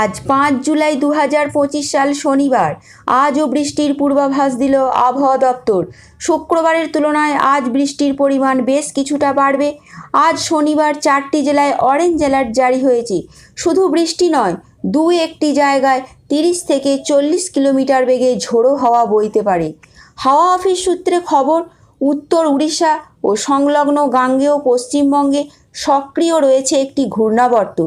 আজ পাঁচ জুলাই দু হাজার পঁচিশ সাল শনিবার। আজও বৃষ্টির পূর্বাভাস দিল আবহাওয়া দপ্তর। শুক্রবারের তুলনায় আজ বৃষ্টির পরিমাণ বেশ কিছুটা বাড়বে। আজ শনিবার চারটি জেলায় অরেঞ্জ অ্যালার্ট জারি হয়েছে। শুধু বৃষ্টি নয়, দুই একটি জায়গায় তিরিশ থেকে চল্লিশ কিলোমিটার বেগে ঝোড়ো হাওয়া বইতে পারে। হাওয়া অফিস সূত্রে খবর, উত্তর উড়িষ্যা ও সংলগ্ন গাঙ্গেয় পশ্চিমবঙ্গে সক্রিয় রয়েছে একটি ঘূর্ণাবর্ত।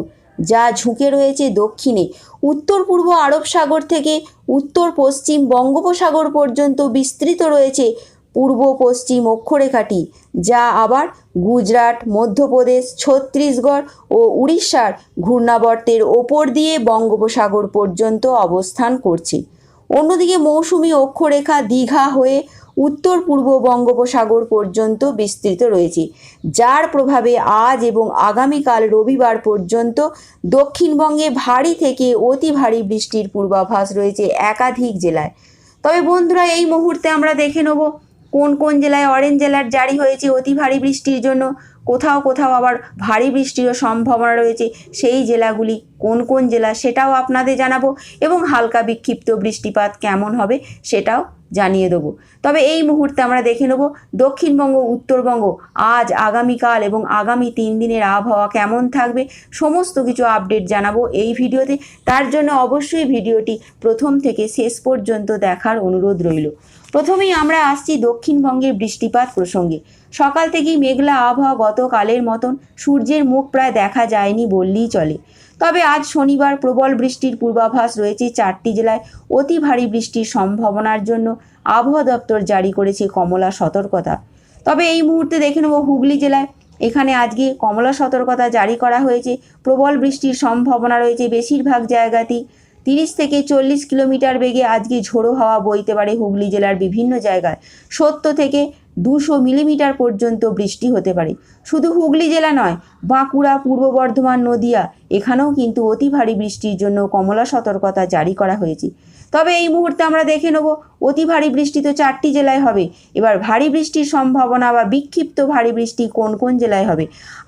যা ঝুঁকে রয়েছে দক্ষিণে। উত্তর পূর্ব আরব সাগর থেকে উত্তর পশ্চিম বঙ্গোপসাগর পর্যন্ত বিস্তৃত রয়েছে পূর্ব পশ্চিম অক্ষরেখাটি, যা আবার গুজরাট, মধ্যপ্রদেশ, ছত্তিশগড় ও উড়িষ্যার ঘূর্ণাবর্তের ওপর দিয়ে বঙ্গোপসাগর পর্যন্ত অবস্থান করছে। অন্যদিকে মৌসুমি অক্ষরেখা দীঘা হয়ে উত্তর পূর্ব বঙ্গোপসাগর পর্যন্ত বিস্তৃত রয়েছে, যার প্রভাবে আজ এবং আগামীকাল রবিবার পর্যন্ত দক্ষিণবঙ্গে ভারী থেকে অতি ভারী বৃষ্টির পূর্বাভাস রয়েছে একাধিক জেলায়। তবে বন্ধুরা, এই মুহূর্তে আমরা দেখে নেব কোন কোন জেলায় অরেঞ্জ অ্যালার্ট জারি হয়েছে অতি ভারী বৃষ্টির জন্য। কোথাও কোথাও আবার ভারী বৃষ্টিরও সম্ভাবনা রয়েছে। সেই জেলাগুলি কোন কোন জেলা সেটাও আপনাদের জানাব এবং হালকা বিক্ষিপ্ত বৃষ্টিপাত কেমন হবে সেটাও জানিয়ে দেবো। তবে এই মুহূর্তে আমরা দেখে নেব দক্ষিণবঙ্গ, উত্তরবঙ্গ আজ আগামীকাল এবং আগামী তিন দিনের আবহাওয়া কেমন থাকবে, সমস্ত কিছু আপডেট জানাব এই ভিডিওতে। তার জন্য অবশ্যই ভিডিওটি প্রথম থেকে শেষ পর্যন্ত দেখার অনুরোধ রইল। প্রথমেই আমরা আসছি দক্ষিণবঙ্গের বৃষ্টিপাত প্রসঙ্গে। সকাল থেকেই মেঘলা আবহাওয়া গতকালের মতন সূর্যের মুখ প্রায় দেখা যায়নি বললেই চলে। তবে আজ শনিবার প্রবল বৃষ্টির পূর্বাভাস রয়েছে চারটি জেলায়। অতি ভারী বৃষ্টির সম্ভাবনার জন্য আবহাওয়া দপ্তর জারি করেছে কমলা সতর্কতা। তবে এই মুহূর্তে দেখে নেব হুগলি জেলায়। এখানে আজকে কমলা সতর্কতা জারি করা হয়েছে। প্রবল বৃষ্টির সম্ভাবনা রয়েছে বেশিরভাগ জায়গাতেই। তিরিশ থেকে চল্লিশ কিলোমিটার বেগে আজকে ঝোড়ো হাওয়া বইতে পারে হুগলি জেলার বিভিন্ন জায়গায়। সত্য থেকে দুশো মিলিমিটার পর্যন্ত বৃষ্টি হতে পারে। শুধু হুগলি জেলা নয়, বাঁকুড়া, পূর্ব বর্ধমান, নদিয়া, এখানেও কিন্তু অতি ভারী বৃষ্টির জন্য কমলা সতর্কতা জারি করা হয়েছে। তবে এই মুহূর্তে আমরা দেখে নেব, অতি ভারী বৃষ্টি তো চারটি জেলায় হবে। এবার ভারী বৃষ্টির সম্ভাবনা বা বিক্ষিপ্ত ভারী বৃষ্টি কোন কোন জেলায় হবে?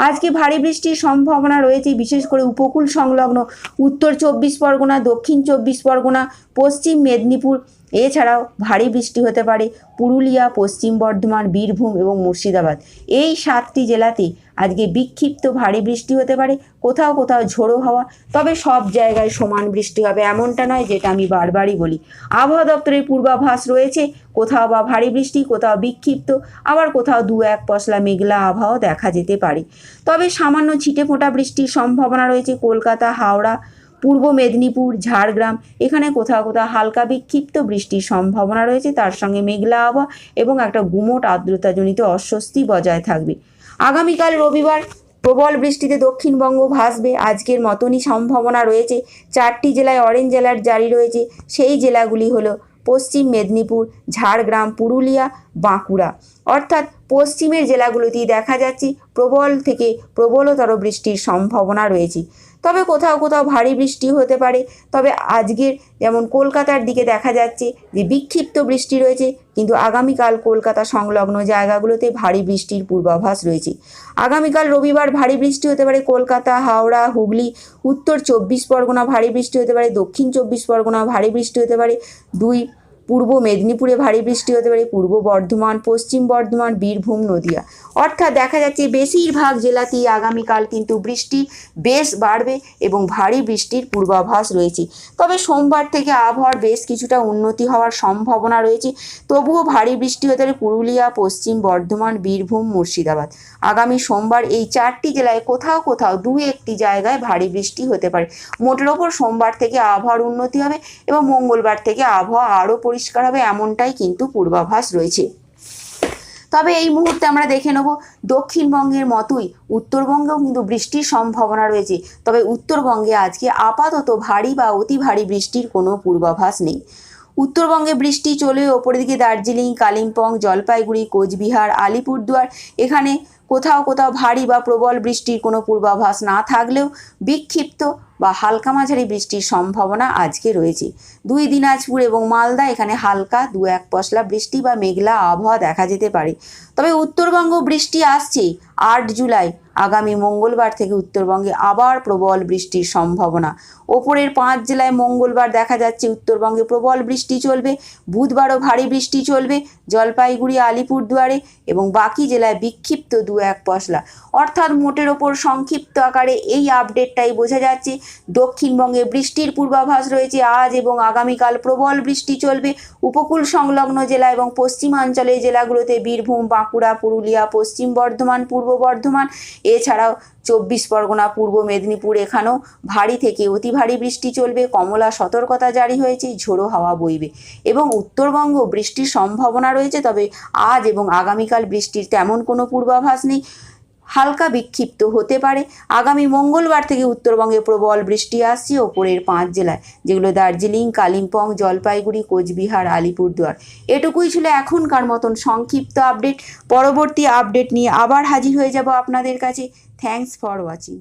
আজকে ভারী বৃষ্টির সম্ভাবনা রয়েছে বিশেষ করে উপকূল সংলগ্ন উত্তর চব্বিশ পরগনা, দক্ষিণ চব্বিশ পরগনা, পশ্চিম মেদিনীপুর এছাড়াও ভারী বৃষ্টি হতে পারে পুরুলিয়া, পশ্চিম বর্ধমান, বীরভূম এবং মুর্শিদাবাদ। এই সাতটি জেলাতে আজকে বিক্ষিপ্ত ভারী বৃষ্টি হতে পারে, কোথাও কোথাও ঝোড়ো হাওয়া, তবে সব জায়গায় সমান বৃষ্টি হবে এমনটা নয় যেটা আমি বারবারই বলি। আবহাওয়া দপ্তরের পূর্বাভাস রয়েছে, কোথাও বা ভারী বৃষ্টি, কোথাও বিক্ষিপ্ত, আবার কোথাও দু এক পশলা মেঘলা আবহাওয়া দেখা যেতে পারে। তবে সামান্য ছিটে ফোঁটা বৃষ্টির সম্ভাবনা রয়েছে কলকাতা, হাওড়া পূর্ব মেদিনীপুর, ঝাড়গ্রাম, এখানে কোথাও কোথাও হালকা বিক্ষিপ্ত বৃষ্টির সম্ভাবনা রয়েছে। তার সঙ্গে মেঘলা আবহাওয়া এবং একটা গুমোট আর্দ্রতাজনিত অস্বস্তি বজায় থাকবে। আগামীকাল রবিবার প্রবল বৃষ্টিতে দক্ষিণবঙ্গ ভাসবে। আজকের মতনই সম্ভাবনা রয়েছে। চারটি জেলায় অরেঞ্জ অ্যালার্ট জারি রয়েছে। সেই জেলাগুলি হলো পশ্চিম মেদিনীপুর, ঝাড়গ্রাম, পুরুলিয়া, বাঁকুড়া। অর্থাৎ পশ্চিমের জেলাগুলোতেই দেখা যাচ্ছে প্রবল থেকে প্রবলতর বৃষ্টির সম্ভাবনা রয়েছে। তবে কোথাও কোথাও ভারী বৃষ্টি হতে পারে। তবে আজকের যেমন কলকাতার দিকে দেখা যাচ্ছে যে বিক্ষিপ্ত বৃষ্টি রয়েছে, কিন্তু আগামীকাল কলকাতা সংলগ্ন জায়গাগুলোতে ভারী বৃষ্টির পূর্বাভাস রয়েছে। আগামীকাল রবিবার ভারী বৃষ্টি হতে পারে কলকাতা, হাওড়া, হুগলি, উত্তর চব্বিশ পরগনা ভারী বৃষ্টি হতে পারে, দক্ষিণ চব্বিশ পরগনা ভারী বৃষ্টি হতে পারে, দুই পূর্ব মেদিনীপুরে ভারী বৃষ্টি হতে পারে, পূর্ব বর্ধমান, পশ্চিম বর্ধমান, বীরভূম, নদিয়া। অর্থাৎ দেখা যাচ্ছে বেশিরভাগ জেলাতেই আগামীকাল কিন্তু বৃষ্টি বেশ বাড়বে এবং ভারী বৃষ্টির পূর্বাভাস রয়েছে। তবে সোমবার থেকে আবহাওয়ার বেশ কিছুটা উন্নতি হওয়ার সম্ভাবনা রয়েছে। তবুও ভারী বৃষ্টি হতে পারে পুরুলিয়া, পশ্চিম বর্ধমান, বীরভূম, মুর্শিদাবাদ। আগামী সোমবার এই চারটি জেলায় কোথাও কোথাও দু একটি জায়গায় ভারী বৃষ্টি হতে পারে। মোটের ওপর সোমবার থেকে আবহাওয়ার উন্নতি হবে এবং মঙ্গলবার থেকে আবহাওয়া আরও পরিষ্কার হবে এমনটাই কিন্তু পূর্বাভাস রয়েছে। তবে এই মুহূর্তে আমরা দেখে নেব দক্ষিণবঙ্গের মতোই উত্তরবঙ্গেও কিন্তু বৃষ্টির সম্ভাবনা রয়েছে। তবে উত্তরবঙ্গে আজকে আপাতত ভারী বা অতি ভারী বৃষ্টির কোনো পূর্বাভাস নেই। উত্তরবঙ্গে বৃষ্টি চলে ওপরের দিকে দার্জিলিং, কালিম্পং, জলপাইগুড়ি, কোচবিহার, আলিপুরদুয়ার এখানে কোথাও কোথাও ভারী বা প্রবল বৃষ্টির কোনো পূর্বাভাস না থাকলেও বিক্ষিপ্ত বা হালকা মাঝারি বৃষ্টির সম্ভাবনা আজকে রয়েছে। দুই দিনাজপুর এবং মালদা এখানে হালকা দু এক পশলা বৃষ্টি বা মেঘলা আবহাওয়া দেখা যেতে পারে। তবে উত্তরবঙ্গ বৃষ্টি আসছে আট জুলাই। আগামী মঙ্গলবার থেকে উত্তরবঙ্গে আবার প্রবল বৃষ্টির সম্ভাবনা। ওপরের পাঁচ জেলায় মঙ্গলবার দেখা যাচ্ছে উত্তরবঙ্গে প্রবল বৃষ্টি চলবে। বুধবারও ভারী বৃষ্টি চলবে জলপাইগুড়ি, আলিপুরদুয়ারে এবং বাকি জেলায় বিক্ষিপ্ত দু এক পশলা। অর্থাৎ মোটের ওপর সংক্ষিপ্ত আকারে এই আপডেটটাই বোঝা যাচ্ছে। দক্ষিণবঙ্গে বৃষ্টির পূর্বাভাস রয়েছে আজ এবং আগামীকাল প্রবল বৃষ্টি চলবে উপকূল সংলগ্ন জেলা এবং পশ্চিমাঞ্চলের জেলাগুলোতে বীরভূম, বাঁকুড়া, পুরুলিয়া, পশ্চিম বর্ধমান, পূর্ব বর্ধমান, এছাড়াও চব্বিশ পরগনা, পূর্ব মেদিনীপুর এখানেও ভারী থেকে অতি ভারী বৃষ্টি চলবে। কমলা সতর্কতা জারি হয়েছে, ঝোড়ো হাওয়া বইবে এবং উত্তরবঙ্গ বৃষ্টির সম্ভাবনা রয়েছে, তবে আজ এবং আগামীকাল বৃষ্টির তেমন কোনো পূর্বাভাস নেই। হালকা বিক্ষিপ্ত হতে পারে। আগামী মঙ্গলবার থেকে উত্তরবঙ্গে প্রবল বৃষ্টি আসছে ওপরের পাঁচ জেলায়, যেগুলো দার্জিলিং, কালিম্পং, জলপাইগুড়ি, কোচবিহার, আলিপুরদুয়ার। এটুকুই ছিল এখনকার মতন সংক্ষিপ্ত আপডেট। পরবর্তী আপডেট নিয়ে আবার হাজির হয়ে যাব আপনাদের কাছে। Thanks for watching